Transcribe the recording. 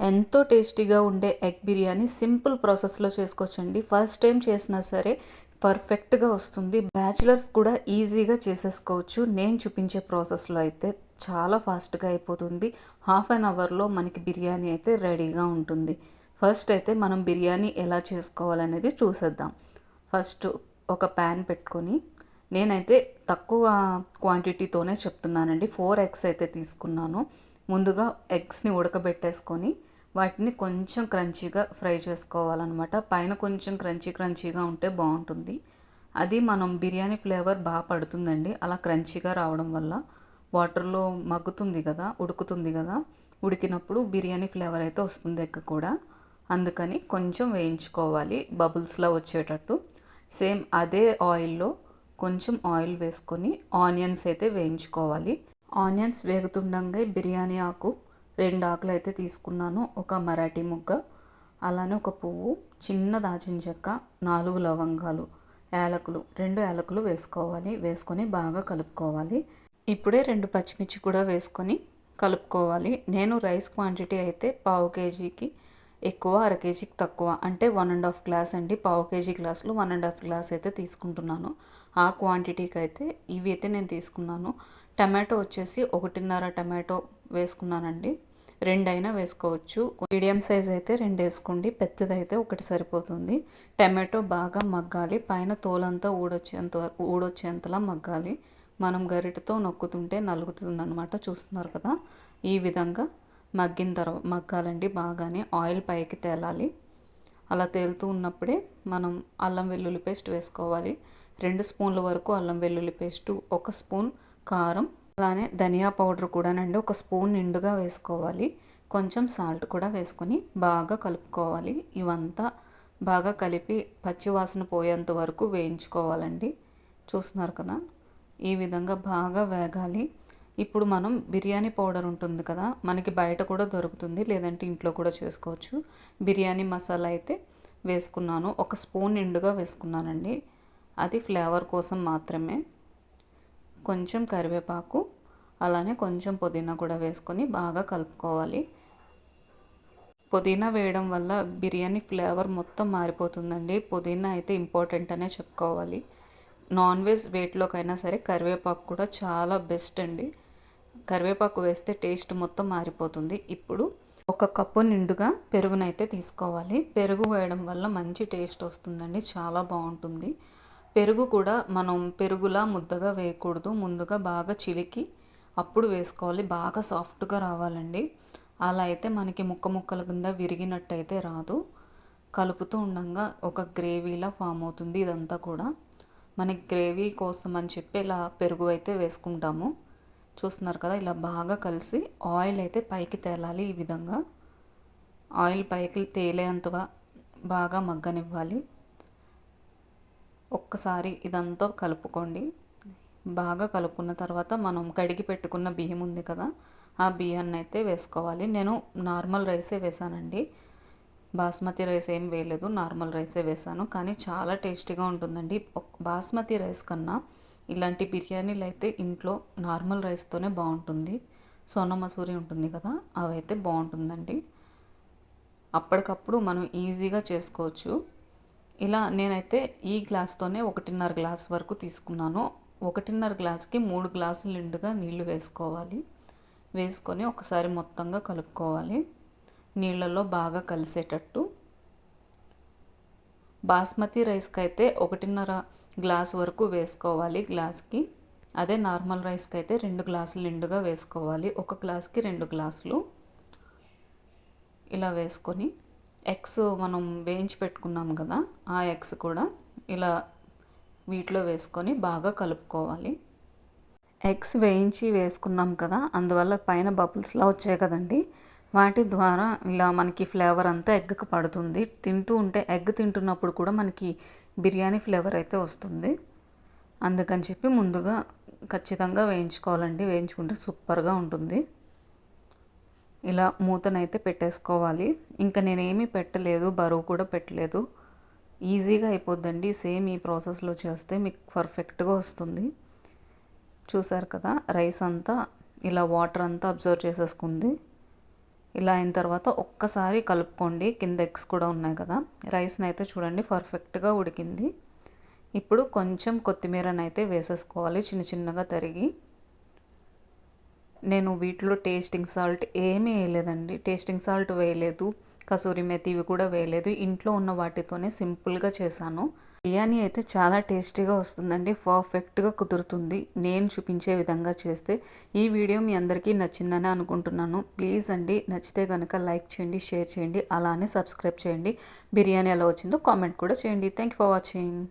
ఎంతో టేస్టీగా ఉండే ఎగ్ బిర్యానీ సింపుల్ ప్రాసెస్లో చేసుకోవచ్చండి. ఫస్ట్ టైం చేసినా సరే పర్ఫెక్ట్గా వస్తుంది. బ్యాచిలర్స్ కూడా ఈజీగా చేసేసుకోవచ్చు. నేను చూపించే ప్రాసెస్లో అయితే చాలా ఫాస్ట్గా అయిపోతుంది. హాఫ్ అన్ అవర్లో మనకి బిర్యానీ అయితే రెడీగా ఉంటుంది. ఫస్ట్ అయితే మనం బిర్యానీ ఎలా చేసుకోవాలనేది చూసేద్దాం. ఫస్ట్ ఒక ప్యాన్ పెట్టుకొని నేనైతే తక్కువ క్వాంటిటీతోనే చెప్తున్నానండి. ఫోర్ ఎగ్స్ అయితే తీసుకున్నాను. ముందుగా ఎగ్స్ని ఉడకబెట్టేసుకొని వాటిని కొంచెం క్రంచీగా ఫ్రై చేసుకోవాలన్నమాట. పైన కొంచెం క్రంచీ క్రంచీగా ఉంటే బాగుంటుంది. అది మనం బిర్యానీ ఫ్లేవర్ బాగా పడుతుందండి. అలా క్రంచీగా రావడం వల్ల వాటర్లో మగ్గుతుంది కదా ఉడుకుతుంది కదా. ఉడికినప్పుడు బిర్యానీ ఫ్లేవర్ అయితే వస్తుంది ఎగ్ కూడా. అందుకని కొంచెం వేయించుకోవాలి బబుల్స్లో వచ్చేటట్టు. సేమ్ అదే ఆయిల్లో కొంచెం ఆయిల్ వేసుకొని ఆనియన్స్ అయితే వేయించుకోవాలి. ఆనియన్స్ వేగుతుండగా బిర్యానీ ఆకు. రెండు ఆకులు అయితే తీసుకున్నాను. ఒక మరాఠీ ముగ్గ అలానే ఒక పువ్వు చిన్న దాచిన చెక్క నాలుగు లవంగాలు యాలకులు. రెండు యాలకులు వేసుకోవాలి. వేసుకొని బాగా కలుపుకోవాలి. ఇప్పుడే రెండు పచ్చిమిర్చి కూడా వేసుకొని కలుపుకోవాలి. నేను రైస్ క్వాంటిటీ అయితే పావు కేజీకి ఎక్కువ అర కేజీకి తక్కువ. అంటే వన్ అండ్ హాఫ్ గ్లాస్ అండి. పావు కేజీ గ్లాసులు వన్ అండ్ హాఫ్ గ్లాస్ అయితే తీసుకుంటున్నాను. ఆ క్వాంటిటీకి అయితే ఇవి అయితే నేను తీసుకున్నాను. టమాటో వచ్చేసి ఒకటిన్నర టమాటో వేసుకున్నానండి. రెండైనా వేసుకోవచ్చు. మీడియం సైజ్ అయితే రెండు వేసుకోండి. పెద్దదైతే ఒకటి సరిపోతుంది. టమాటో బాగా మగ్గాలి. పైన తోలంతా ఊడొచ్చేంత ఊడొచ్చేంతలా మగ్గాలి. మనం గరిటతో నొక్కుతుంటే నలుగుతుందనమాట చూస్తున్నారు కదా? ఈ విధంగా మగ్గిన తర్వాత మగ్గాలండి బాగానే. ఆయిల్ పైకి తేలాలి. అలా తేలుతూ ఉన్నప్పుడే మనం అల్లం వెల్లుల్లి పేస్ట్ వేసుకోవాలి. రెండు స్పూన్ల వరకు అల్లం వెల్లుల్లి పేస్టు ఒక స్పూన్ కారం అలానే ధనియా పౌడర్ కూడానండి. ఒక స్పూన్ నిండుగా వేసుకోవాలి. కొంచెం సాల్ట్ కూడా వేసుకొని బాగా కలుపుకోవాలి. ఇవంతా బాగా కలిపి పచ్చివాసన పోయేంత వరకు వేయించుకోవాలండి. చూస్తున్నారు కదా? ఈ విధంగా బాగా వేగాలి. ఇప్పుడు మనం బిర్యానీ పౌడర్ ఉంటుంది కదా? మనకి బయట కూడా దొరుకుతుంది. లేదంటే ఇంట్లో కూడా చేసుకోవచ్చు. బిర్యానీ మసాలా అయితే వేసుకున్నాను. ఒక స్పూన్ నిండుగా వేసుకున్నానండి. అది ఫ్లేవర్ కోసం మాత్రమే. కొంచెం కరివేపాకు అలానే కొంచెం పుదీనా కూడా వేసుకొని బాగా కలుపుకోవాలి. పుదీనా వేయడం వల్ల బిర్యానీ ఫ్లేవర్ మొత్తం మారిపోతుందండి. పుదీనా అయితే ఇంపార్టెంట్ అనే చెప్పుకోవాలి. నాన్ వెజ్ వెయిట్లోకైనా సరే కరివేపాకు కూడా చాలా బెస్ట్ అండి. కరివేపాకు వేస్తే టేస్ట్ మొత్తం మారిపోతుంది. ఇప్పుడు ఒక కప్పు నిండుగా పెరుగునైతే తీసుకోవాలి. పెరుగు వేయడం వల్ల మంచి టేస్ట్ వస్తుందండి. చాలా బాగుంటుంది. పెరుగు కూడా మనం పెరుగులా ముద్దగా వేయకూడదు. ముందుగా బాగా చిలికి అప్పుడు వేసుకోవాలి. బాగా సాఫ్ట్గా రావాలండి. అలా అయితే మనకి ముక్క ముక్కల కింద విరిగినట్టయితే రాదు. కలుపుతూ ఉండగా ఒక గ్రేవీలా ఫామ్ అవుతుంది ఇదంతా కూడా. మనకి గ్రేవీ కోసం అని చెప్పి ఇలా పెరుగు అయితే వేసుకుంటాము. చూస్తున్నారు కదా ఇలా బాగా కలిసి ఆయిల్ అయితే పైకి తేలాలి ఈ విధంగా. ఆయిల్ పైకి తేలేంతగా బాగా మగ్గనివ్వాలి. ఒక్కసారి ఇదంతా కలుపుకోండి. బాగా కలుపుకున్న తర్వాత మనం కడిగి పెట్టుకున్న బియ్యం ఉంది కదా ఆ బియ్యాన్ని అయితే వేసుకోవాలి. నేను నార్మల్ రైసే వేసానండి. బాస్మతి రైస్ ఏం వేయలేదు నార్మల్ రైసే వేసాను. కానీ చాలా టేస్టీగా ఉంటుందండి. బాస్మతి రైస్ కన్నా ఇలాంటి బిర్యానీలు అయితే ఇంట్లో నార్మల్ రైస్తోనే బాగుంటుంది. సోనా మసూరి ఉంటుంది కదా అవైతే బాగుంటుందండి. అప్పటికప్పుడు మనం ఈజీగా చేసుకోవచ్చు. ఇలా నేనైతే ఈ గ్లాస్తోనే ఒకటిన్నర గ్లాస్ వరకు తీసుకున్నాను. ఒకటిన్నర గ్లాస్కి మూడు గ్లాసులు నిండుగా నీళ్ళు వేసుకోవాలి. వేసుకొని ఒకసారి మొత్తంగా కలుపుకోవాలి. నీళ్ళల్లో బాగా కలిసేటట్టు. బాస్మతి రైస్కి అయితే ఒకటిన్నర గ్లాస్ వరకు వేసుకోవాలి గ్లాస్కి. అదే నార్మల్ రైస్కి అయితే రెండు గ్లాసులు నిండుగా వేసుకోవాలి. ఒక గ్లాస్కి రెండు గ్లాసులు. ఇలా వేసుకొని ఎగ్స్ మనం వేయించి పెట్టుకున్నాం కదా ఆ ఎగ్స్ కూడా ఇలా వీటిలో వేసుకొని బాగా కలుపుకోవాలి. ఎగ్స్ వేయించి వేసుకున్నాం కదా అందువల్ల పైన బబుల్స్లా వచ్చాయి కదండి. వాటి ద్వారా ఇలా మనకి ఫ్లేవర్ అంతా ఎగ్కి పడుతుంది. తింటూ ఉంటే ఎగ్ తింటున్నప్పుడు కూడా మనకి బిర్యానీ ఫ్లేవర్ అయితే వస్తుంది. అందుకని చెప్పి ముందుగా ఖచ్చితంగా వేయించుకోవాలండి. వేయించుకుంటే సూపర్గా ఉంటుంది. ఇలా మూతనైతే పెట్టేసుకోవాలి. ఇంకా నేనేమీ పెట్టలేదు బరువు కూడా పెట్టలేదు. ఈజీగా అయిపోద్దండి. సేమ్ ఈ ప్రాసెస్లో చేస్తే మీకు పర్ఫెక్ట్గా వస్తుంది. చూసారు కదా రైస్ అంతా ఇలా వాటర్ అంతా అబ్జర్వ్ చేసేసుకుంది. ఇలా అయిన తర్వాత ఒక్కసారి కలుపుకోండి. కింద ఎగ్స్ కూడా ఉన్నాయి కదా రైస్ని అయితే చూడండి పర్ఫెక్ట్గా ఉడికింది. ఇప్పుడు కొంచెం కొత్తిమీరని అయితే వేసేసుకోవాలి చిన్న చిన్నగా తరిగి. నేను వీటిలో టేస్టింగ్ సాల్ట్ ఏమీ వేయలేదండి. టేస్టింగ్ సాల్ట్ వేయలేదు కసూరి మెతి ఇవి కూడా వేయలేదు. ఇంట్లో ఉన్న వాటితోనే సింపుల్గా చేశాను. బిర్యానీ అయితే చాలా టేస్టీగా వస్తుందండి పర్ఫెక్ట్గా కుదురుతుంది. నేను చూపించే విధంగా చేస్తే ఈ వీడియో మీ అందరికీ నచ్చిందని అనుకుంటున్నాను. ప్లీజ్ అండి నచ్చితే కనుక లైక్ చేయండి షేర్ చేయండి అలానే సబ్స్క్రైబ్ చేయండి. బిర్యానీ ఎలా వచ్చిందో కామెంట్ కూడా చేయండి. Thank for watching.